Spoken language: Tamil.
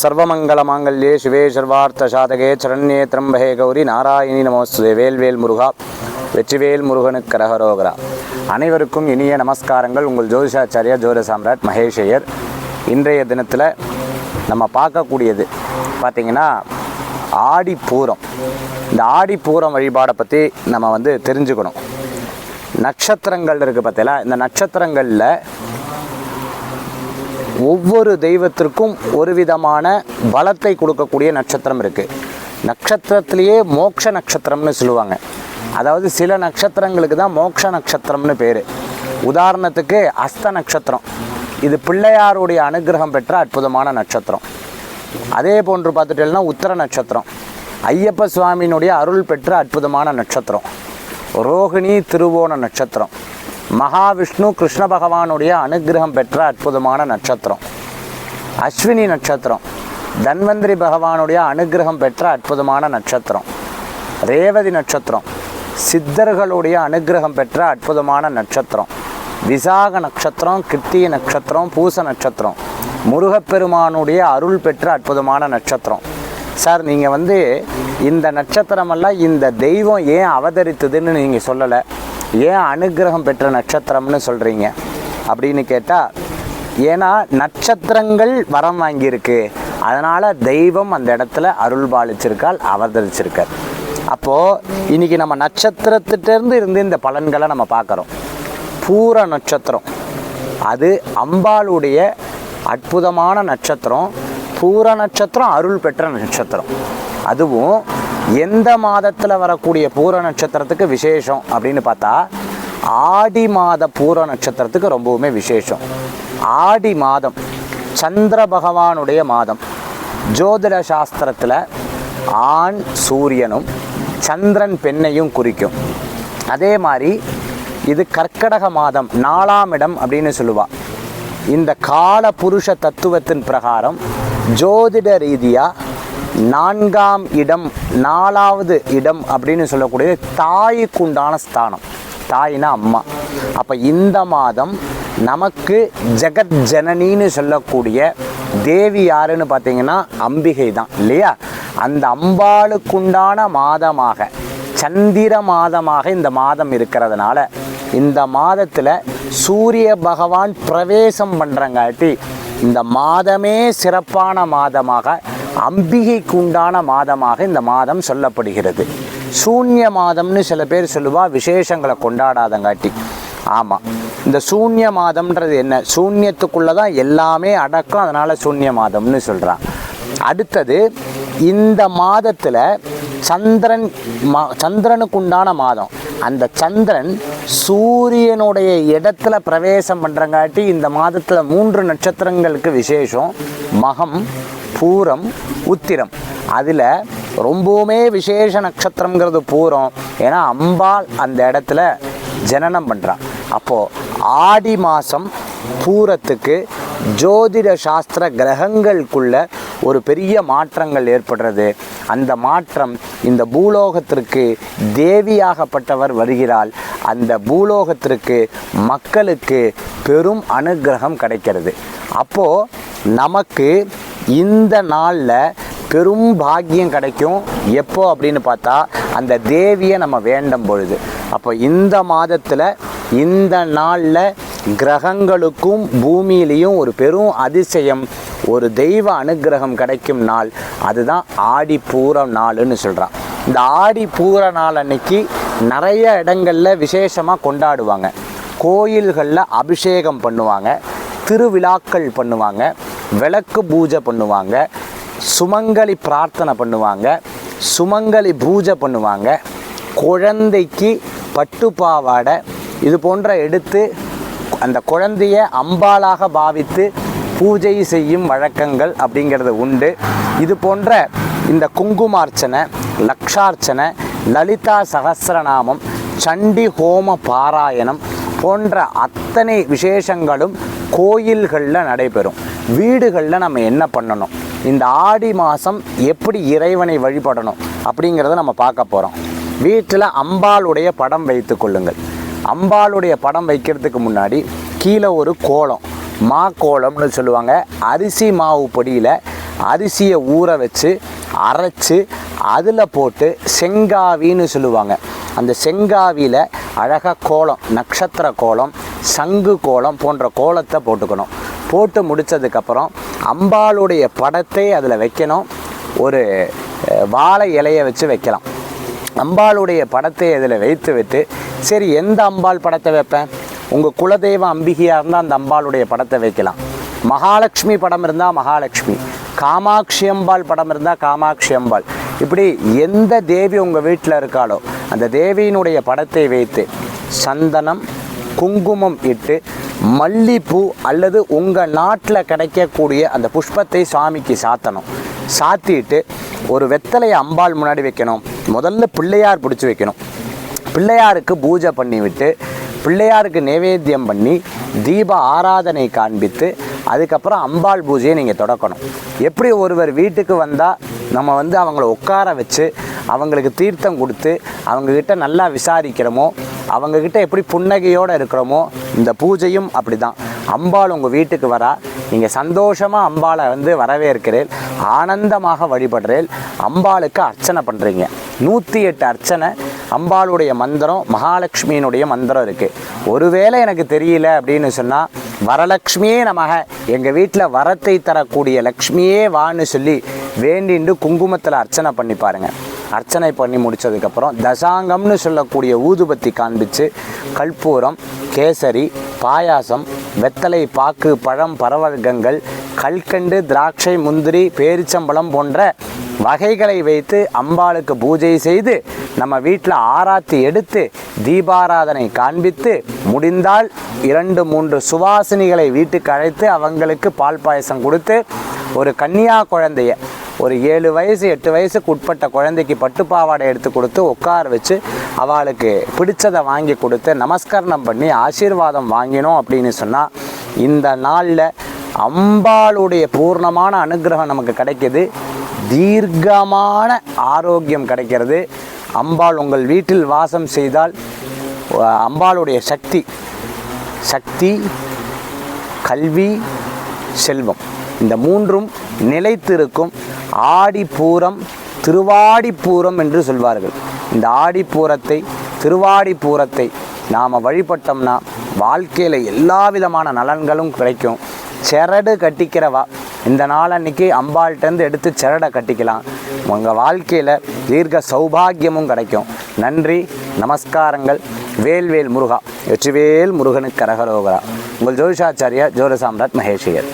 சர்வமங்கலமாங்கல்யே சிவே சர்வார்த்த சாதகே சரண்யே திரம்பகே கௌரி நாராயணி நமஸ்துதே. வேல்வேல் முருகா வெற்றிவேல் முருகனுக்கு ரகரோகரா அனைவருக்கும் இனிய நமஸ்காரங்கள். உங்கள் ஜோதிஷாச்சாரியா ஜோத சாம்ராட் மகேஷ் இன்றைய தினத்தில் நம்ம பார்க்கக்கூடியது பார்த்திங்கன்னா ஆடி பூரம். இந்த ஆடி பூரம் வழிபாடை பற்றி நம்ம வந்து தெரிஞ்சுக்கணும். நட்சத்திரங்கள் இருக்குது பார்த்தீங்களா இந்த நட்சத்திரங்களில் ஒவ்வொரு தெய்வத்திற்கும் ஒரு விதமான பலத்தை கொடுக்கக்கூடிய நட்சத்திரம் இருக்குது நட்சத்திரத்திலேயே மோட்ச நட்சத்திரம்னு சொல்லுவாங்க. அதாவது சில நட்சத்திரங்களுக்கு தான் மோட்ச நட்சத்திரம்னு பேர். உதாரணத்துக்கு அஸ்த நட்சத்திரம். இது பிள்ளையாருடைய அனுகிரகம் பெற்ற அற்புதமான நட்சத்திரம். அதே போன்று பார்த்துட்டேன்னா உத்தர நட்சத்திரம். ஐயப்ப சுவாமியினுடைய அருள் பெற்ற அற்புதமான நட்சத்திரம். ரோகிணி திருவோண நட்சத்திரம். மகாவிஷ்ணு கிருஷ்ண பகவானுடைய அனுகிரகம் பெற்ற அற்புதமான நட்சத்திரம். அஸ்வினி நட்சத்திரம். தன்வந்திரி பகவானுடைய அனுகிரகம் பெற்ற அற்புதமான நட்சத்திரம். ரேவதி நட்சத்திரம். சித்தர்களுடைய அனுகிரகம் பெற்ற அற்புதமான நட்சத்திரம். விசாக நட்சத்திரம் கிருத்திய நட்சத்திரம் பூச நட்சத்திரம். முருகப்பெருமானுடைய அருள் பெற்ற அற்புதமான நட்சத்திரம். சார் நீங்கள் வந்து இந்த நட்சத்திரமெல்லாம் இந்த தெய்வம் ஏன் அவதரித்ததுன்னு நீங்கள் சொல்லலை? ஏன் அனுகிரகம் பெற்ற நட்சத்திரம்னு சொல்கிறீங்க அப்படின்னு கேட்டால் ஏன்னா நட்சத்திரங்கள் வரம் வாங்கியிருக்கு. அதனால் தெய்வம் அந்த இடத்துல அருள் பாலிச்சிருக்கால் அவதரிச்சிருக்கார். அப்போது இன்னைக்கு நம்ம நட்சத்திரத்திட்டேருந்து இருந்து இந்த பலன்களை நம்ம பார்க்குறோம். பூர நட்சத்திரம். அது அம்பாளுடைய அற்புதமான நட்சத்திரம். பூர நட்சத்திரம் அருள் பெற்ற நட்சத்திரம். அதுவும் எந்த மாதத்தில் வரக்கூடிய பூர நட்சத்திரத்துக்கு விசேஷம் அப்படின்னு பார்த்தா ஆடி மாத பூர நட்சத்திரத்துக்கு ரொம்பவுமே விசேஷம். ஆடி மாதம் சந்திர பகவானுடைய மாதம். ஜோதிட சாஸ்திரத்தில் ஆண் சூரியனும் சந்திரன் பெண்ணையும் குறிக்கும். அதே மாதிரி இது கர்க்கடக மாதம் நாலாம் இடம் அப்படின்னு சொல்லுவா. இந்த கால புருஷ தத்துவத்தின் பிரகாரம் ஜோதிட ரீதியாக நான்காம் இடம் நாலாவது இடம் அப்படின்னு சொல்லக்கூடியது தாய்க்குண்டான ஸ்தானம். தாய்னா அம்மா. அப்போ இந்த மாதம் நமக்கு ஜெகத் ஜனனின்னு சொல்லக்கூடிய தேவி யாருன்னு பார்த்தீங்கன்னா அம்பிகை தான் இல்லையா? அந்த அம்பாளுக்குண்டான மாதமாக சந்திர மாதமாக இந்த மாதம் இருக்கிறதுனால இந்த மாதத்தில் சூரிய பகவான் பிரவேசம் பண்ணுறங்காட்டி இந்த மாதமே சிறப்பான மாதமாக அம்பிகைக்கு உண்டான மாதமாக இந்த மாதம் சொல்லப்படுகிறது. சூன்ய மாதம்னு சில பேர் சொல்லுவா விசேஷங்களை கொண்டாடாதங்காட்டி. ஆமாம் இந்த சூன்ய மாதம்ன்றது என்ன? சூன்யத்துக்குள்ளே தான் எல்லாமே அடக்கம் அதனால் சூன்ய மாதம்னு சொல்கிறான் அடுத்தது இந்த மாதத்தில் சந்திரன் மா சந்திரனுக்கு உண்டான மாதம். அந்த சந்திரன் சூரியனுடைய இடத்துல பிரவேசம் பண்ணுறங்காட்டி இந்த மாதத்தில் மூன்று நட்சத்திரங்களுக்கு விசேஷம் மகம் பூரம் உத்திரம். அதில் ரொம்பவுமே விசேஷ நட்சத்திரங்கிறது பூரம். ஏன்னா அம்பாள் அந்த இடத்துல ஜனனம் பண்ணுறான் அப்போது ஆடி மாதம் பூரத்துக்கு ஜோதிட சாஸ்திர கிரகங்களுக்குள்ள ஒரு பெரிய மாற்றங்கள் ஏற்படுறது. அந்த மாற்றம் இந்த பூலோகத்திற்கு தேவியாகப்பட்டவர் வருகிறாள். அந்த பூலோகத்திற்கு மக்களுக்கு பெரும் அனுகிரகம் கிடைக்கிறது. அப்போது நமக்கு இந்த நாளில் பெரும் பாக்கியம் கிடைக்கும். எப்போ அப்படின்னு பார்த்தா அந்த தேவியை நம்ம வேண்டும் பொழுது. அப்போ இந்த மாதத்தில் இந்த நாளில் கிரகங்களுக்கும் பூமியிலையும் ஒரு பெரும் அதிசயம் ஒரு தெய்வ அனுகிரகம் கிடைக்கும் நாள். அதுதான் ஆடி பூர நாளுன்னு சொல்கிறான் இந்த ஆடி பூர நாள் அன்னைக்கு நிறைய இடங்களில் விசேஷமாக கொண்டாடுவாங்க. கோயில்களில் அபிஷேகம் பண்ணுவாங்க திருவிழாக்கள் பண்ணுவாங்க. விளக்கு பூஜை பண்ணுவாங்க சுமங்கலி பிரார்த்தனை பண்ணுவாங்க சுமங்கலி பூஜை பண்ணுவாங்க. குழந்தைக்கு பட்டுப்பாவாடை இது போன்ற எடுத்து அந்த குழந்தைய அம்பாளாக பாவித்து பூஜை செய்யும் வழக்கங்கள் அப்படிங்கிறது உண்டு. இது போன்ற இந்த குங்குமார்ச்சனை லக்ஷார்ச்சனை லலிதா சகசிரநாமம் சண்டி ஹோம பாராயணம் போன்ற அத்தனை விசேஷங்களும் கோயில்களில் நடைபெறும். வீடுகளில் நம்ம என்ன பண்ணணும்? இந்த ஆடி மாதம் எப்படி இறைவனை வழிபடணும்? அப்படிங்கிறத நம்ம பார்க்க போகிறோம் வீட்டில் அம்பாளுடைய படம் வைத்து கொள்ளுங்கள். அம்பாளுடைய படம் வைக்கிறதுக்கு முன்னாடி கீழே ஒரு கோலம். மா கோலம்னு சொல்லுவாங்க. அரிசி மாவு பொடியில் அரிசியை ஊற வச்சு அரைச்சி அதில் போட்டு செங்காவின்னு சொல்லுவாங்க. அந்த செங்காவியில் அழகாக கோலம் நட்சத்திர கோலம் சங்கு கோலம் போன்ற கோலத்தை போட்டுக்கணும். போட்டு முடித்ததுக்கப்புறம் அம்பாளுடைய படத்தை அதில் வைக்கணும். ஒரு வாழை இலையை வச்சு வைக்கலாம். அம்பாளுடைய படத்தை அதில் வைத்து விட்டு சரி எந்த அம்பாள் படத்தை வைப்பேன்? உங்கள் குலதெய்வ அம்பிகையாக இருந்தால் அந்த அம்பாளுடைய படத்தை வைக்கலாம். மகாலட்சுமி படம் இருந்தால் மகாலட்சுமி. காமாட்சி அம்பாள் படம் இருந்தால் காமாட்சி அம்பாள். இப்படி எந்த தேவி உங்கள் வீட்டில் இருக்காளோ அந்த தேவியினுடைய படத்தை வைத்து சந்தனம் குங்குமம் இட்டு மல்லிப்பூ அல்லது உங்கள் நாட்டில் கிடைக்கக்கூடிய அந்த புஷ்பத்தை சாமிக்கு சாத்தணும். சாத்திட்டு ஒரு வெத்தலையை அம்பாள் முன்னாடி வைக்கணும். முதல்ல பிள்ளையார் பிடிச்சி வைக்கணும். பிள்ளையாருக்கு பூஜை பண்ணி விட்டு பிள்ளையாருக்கு நைவேத்தியம் பண்ணி தீப ஆராதனை காண்பித்து அதுக்கப்புறம் அம்பாள் பூஜையை நீங்கள் தொடக்கணும். எப்படி ஒருவர் வீட்டுக்கு வந்தால் நம்ம வந்து அவங்கள உட்கார வச்சு அவங்களுக்கு தீர்த்தம் கொடுத்து அவங்கக்கிட்ட நல்லா விசாரிக்கிறோமோ அவங்கக்கிட்ட எப்படி புன்னகையோடு இருக்கிறோமோ இந்த பூஜையும் அப்படி தான் அம்பாள் உங்கள் வீட்டுக்கு வரா. நீங்கள் சந்தோஷமாக அம்பாளை வந்து வரவேற்கிறேன். ஆனந்தமாக வழிபடுறேன். அம்பாளுக்கு அர்ச்சனை பண்ணுறீங்க நூற்றி எட்டு அர்ச்சனை அம்பாளுடைய மந்திரம் மகாலட்சுமியினுடைய மந்திரம் இருக்குது ஒருவேளை எனக்கு தெரியல அப்படின்னு சொன்னால் வரலக்ஷ்மியே நமக எங்கள் வீட்டில் வரத்தை தரக்கூடிய லக்ஷ்மியே வான்னு சொல்லி வேண்டிண்டு குங்குமத்தில் அர்ச்சனை பண்ணி பாருங்கள் அர்ச்சனை பண்ணி முடிச்சதுக்கப்புறம் தசாங்கம்னு சொல்லக்கூடிய ஊதுபத்தி காண்பிச்சு கற்பூரம் கேசரி பாயாசம் வெத்தலை பாக்கு பழம் பரவர்க்கங்கள் கல்கண்டு திராட்சை முந்திரி பேரிச்சம்பழம் போன்ற வகைகளை வைத்து அம்பாளுக்கு பூஜை செய்து நம்ம வீட்டில் ஆராத்தி எடுத்து தீபாராதனை காண்பித்து முடிந்தால் இரண்டு மூன்று சுவாசினிகளை வீட்டுக்கு அழைத்து அவங்களுக்கு பால் பாயசம் கொடுத்து ஒரு கன்னியா குழந்தைய ஒரு ஏழு வயசு எட்டு வயசுக்கு உட்பட்ட குழந்தைக்கு பட்டுப்பாவாடை எடுத்து கொடுத்து உட்கார வச்சு அவளுக்கு பிடிச்சதை வாங்கி கொடுத்து நமஸ்கரணம் பண்ணி ஆசீர்வாதம் வாங்கினோம் அப்படின்னு சொன்னால் இந்த நாளில் அம்பாளுடைய பூர்ணமான அனுகிரகம் நமக்கு கிடைக்கிது. தீர்க்கமான ஆரோக்கியம் கிடைக்கிறது. அம்பாள் உங்கள் வீட்டில் வாசம் செய்தால் அம்பாளுடைய சக்தி சக்தி கல்வி செல்வம். இந்த மூன்றும் நிலைத்திருக்கும் ஆடிப்பூரம் திருவாடிப்பூரம் என்று சொல்வார்கள். இந்த ஆடிப்பூரத்தை திருவாடிப்பூரத்தை நாம் வழிபட்டோம்னா வாழ்க்கையில் எல்லா விதமான நலன்களும் கிடைக்கும். செரடு கட்டிக்கிறவா இந்த நாளன்னைக்கு அம்பாள்கிட்டேருந்து எடுத்து செரடை கட்டிக்கலாம். உங்கள் வாழ்க்கையில் தீர்க்க சௌபாகியமும் கிடைக்கும். நன்றி நமஸ்காரங்கள். வேல்வேல் முருகா வெற்றிவேல் முருகனுக்கு கரகரோகரா. உங்கள் ஜோதிஷாச்சாரியா ஜோர சாம்ராட் மகேஷியர்.